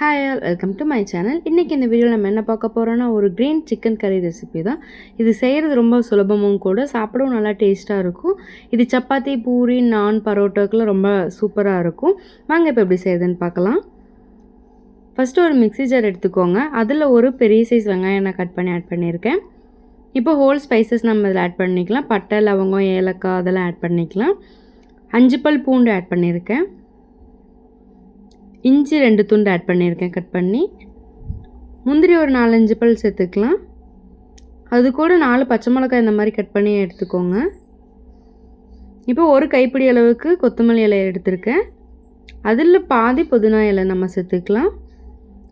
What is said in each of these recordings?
Hi all welcome to my channel இன்றைக்கி இந்த வீடியோவில் நம்ம என்ன பார்க்க போகிறோன்னா ஒரு க்ரீன் சிக்கன் கறி ரெசிபி தான். இது செய்கிறது ரொம்ப சுலபமும் கூட சாப்பிடவும் நல்லா டேஸ்ட்டாக இருக்கும். இது சப்பாத்தி பூரி நான் பரோட்டாக்கெலாம் ரொம்ப சூப்பராக இருக்கும். வாங்க இப்போ எப்படி செய்யுதுன்னு பார்க்கலாம். ஃபஸ்ட்டு ஒரு மிக்ஸி ஜார் எடுத்துக்கோங்க. அதில் ஒரு பெரிய சைஸ் வெங்காயம் நான் கட் பண்ணி ஆட் பண்ணியிருக்கேன். இப்போ ஹோல் ஸ்பைசஸ் நம்ம இதில் ஆட் பண்ணிக்கலாம். பட்டை லவங்கம் ஏலக்காய் அதெல்லாம் ஆட் பண்ணிக்கலாம். அஞ்சு பல் பூண்டு ஆட் பண்ணியிருக்கேன். இஞ்சி ரெண்டு துண்டு ஆட் பண்ணியிருக்கேன் கட் பண்ணி. முந்திரி ஒரு நாலஞ்சு பல் சேர்த்துக்கலாம். அது கூட நாலு பச்சை மிளகாய் இந்த மாதிரி கட் பண்ணி எடுத்துக்கோங்க. இப்போ ஒரு கைப்பிடி அளவுக்கு கொத்தமல்லி இலை எடுத்திருக்கேன். அதில் பாதி புதினா இலை நம்ம சேர்த்துக்கலாம்.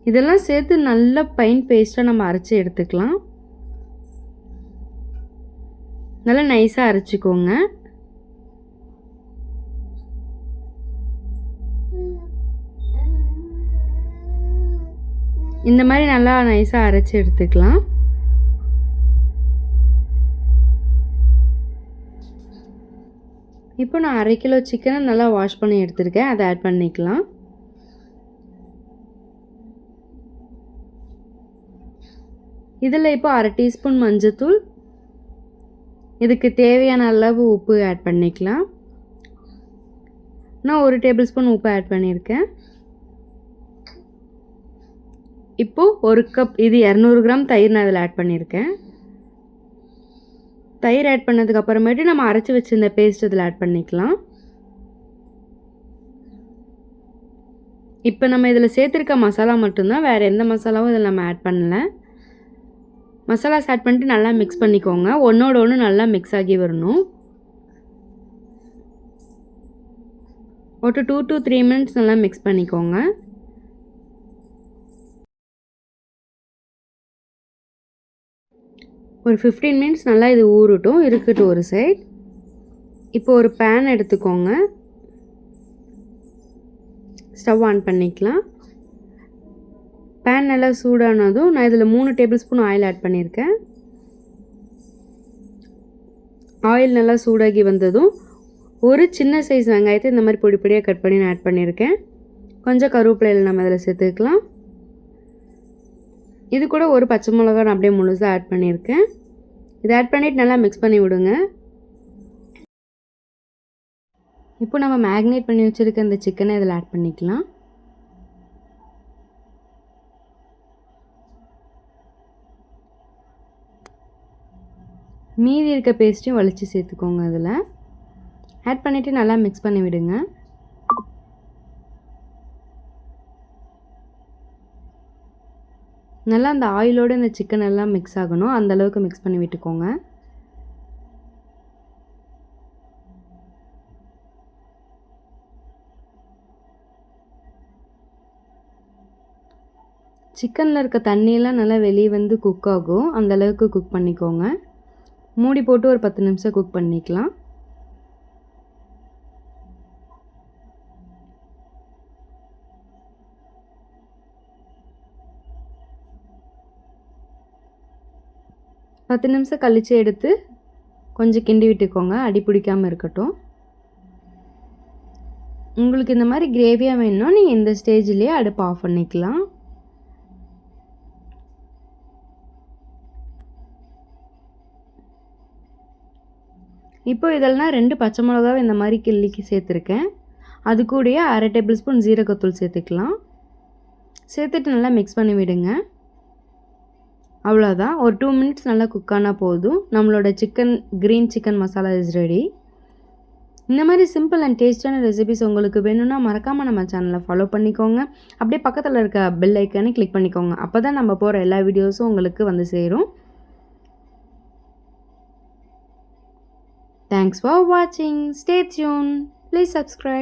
இதெல்லாம் சேர்த்து நல்ல பைன் பேஸ்ட்டாக நம்ம அரைச்சி எடுத்துக்கலாம். நல்லா நைஸாக அரைச்சிக்கோங்க. இந்த மாதிரி நல்லா நைஸாக அரைச்சி எடுத்துக்கலாம். இப்போ நான் அரை கிலோ சிக்கனை நல்லா வாஷ் பண்ணி எடுத்துருக்கேன். அதை ஆட் பண்ணிக்கலாம். இதில் இப்போ அரை டீஸ்பூன் மஞ்சத்தூள். இதுக்கு தேவையான அளவு உப்பு ஆட் பண்ணிக்கலாம். நான் ஒரு டேபிள் ஸ்பூன் உப்பு ஆட் பண்ணியிருக்கேன். இப்போது ஒரு கப் இது இரநூறு கிராம் தயிர் நான் இதில் ஆட் பண்ணியிருக்கேன். தயிர் ஆட் பண்ணதுக்கப்புறமேட்டு நம்ம அரைச்சி வச்சுருந்த பேஸ்ட் இதில் ஆட் பண்ணிக்கலாம். இப்போ நம்ம இதில் சேர்த்துருக்க மசாலா மட்டும்தான் வேறு எந்த மசாலாவும் இதில் நம்ம ஆட் பண்ணல. மசாலாஸ் ஆட் பண்ணிட்டு நல்லா மிக்ஸ் பண்ணிக்கோங்க. ஒன்றோட ஒன்று நல்லா மிக்ஸ் ஆகி வரணும். ஒரு டூ டு த்ரீ மினிட்ஸ் நல்லா மிக்ஸ் பண்ணிக்கோங்க. ஒரு ஃபிஃப்டீன் மினிட்ஸ் நல்லா இது ஊறட்டும் இருக்கட்டும் ஒரு சைட் இப்போ ஒரு பேன் எடுத்துக்கோங்க. ஸ்டவ் ஆன் பண்ணிக்கலாம். பேன் நல்லா சூடானதும் நான் இதில் மூணு டேபிள் ஸ்பூன் ஆயில் ஆட் பண்ணியிருக்கேன். ஆயில் நல்லா சூடாகி வந்ததும் ஒரு சின்ன சைஸ் வெங்காயத்தை இந்த மாதிரி பொடி பொடியாக கட் பண்ணி நான் ஆட் பண்ணியிருக்கேன். கொஞ்சம் கருவேப்பிலையில் நம்ம இதில் சேர்த்துக்கலாம். இது கூட ஒரு பச்சை மிளகா நான் அப்படியே முழுசாக ஆட் பண்ணியிருக்கேன். இதை ஆட் பண்ணிவிட்டு நல்லா மிக்ஸ் பண்ணி விடுங்க. இப்போ நம்ம மேக்னேட் பண்ணி வச்சுருக்க இந்த சிக்கனை இதில் ஆட் பண்ணிக்கலாம். மீதி இருக்க பேஸ்ட்டையும் வலித்து சேர்த்துக்கோங்க அதில் ஆட் பண்ணிவிட்டு நல்லா மிக்ஸ் பண்ணி விடுங்க. நல்லா அந்த ஆயிலோடு இந்த சிக்கன் எல்லாம் மிக்ஸ் ஆகணும். அந்தளவுக்கு மிக்ஸ் பண்ணி விட்டுக்கோங்க. சிக்கனில் இருக்க தண்ணியெல்லாம் நல்லா வெளியே வந்து குக் ஆகும். அந்தளவுக்கு குக் பண்ணிக்கோங்க. மூடி போட்டு ஒரு பத்து நிமிஷம் குக் பண்ணிக்கலாம். பத்து நிமிஷம் கழித்து எடுத்து கொஞ்சம் கிண்டி விட்டுக்கோங்க. அடி பிடிக்காமல் இருக்கட்டும். உங்களுக்கு இந்த மாதிரி கிரேவியாக வேணும்னா நீங்கள் இந்த ஸ்டேஜ்லேயே அடுப்பு ஆஃப் பண்ணிக்கலாம். இப்போ இதெல்லாம் ரெண்டு பச்சை மிளகாவை இந்த மாதிரி கிள்ளிக்கு சேர்த்துருக்கேன். அது கூடயே அரை டேபிள் ஸ்பூன் ஜீரகத்தூள் சேர்த்துக்கலாம். சேர்த்துட்டு நல்லா மிக்ஸ் பண்ணி விடுங்க. அவ்வளோதான் ஒரு டூ மினிட்ஸ் நல்லா குக் ஆனால் போதும். நம்மளோட chicken green chicken masala is ready இந்த மாதிரி சிம்பிள் அண்ட் டேஸ்டான ரெசிபிஸ் உங்களுக்கு வேணும்னா மறக்காமல் நம்ம சேனலை ஃபாலோ பண்ணிக்கோங்க. அப்படியே பக்கத்தில் இருக்க பெல் ஐக்கானே கிளிக் பண்ணிக்கோங்க. அப்போ தான் நம்ம போகிற எல்லா வீடியோஸும் உங்களுக்கு வந்து சேரும். தேங்க்ஸ் ஃபார் வாட்சிங் ஸ்டே டியூன் ப்ளீஸ் சப்ஸ்கிரைப்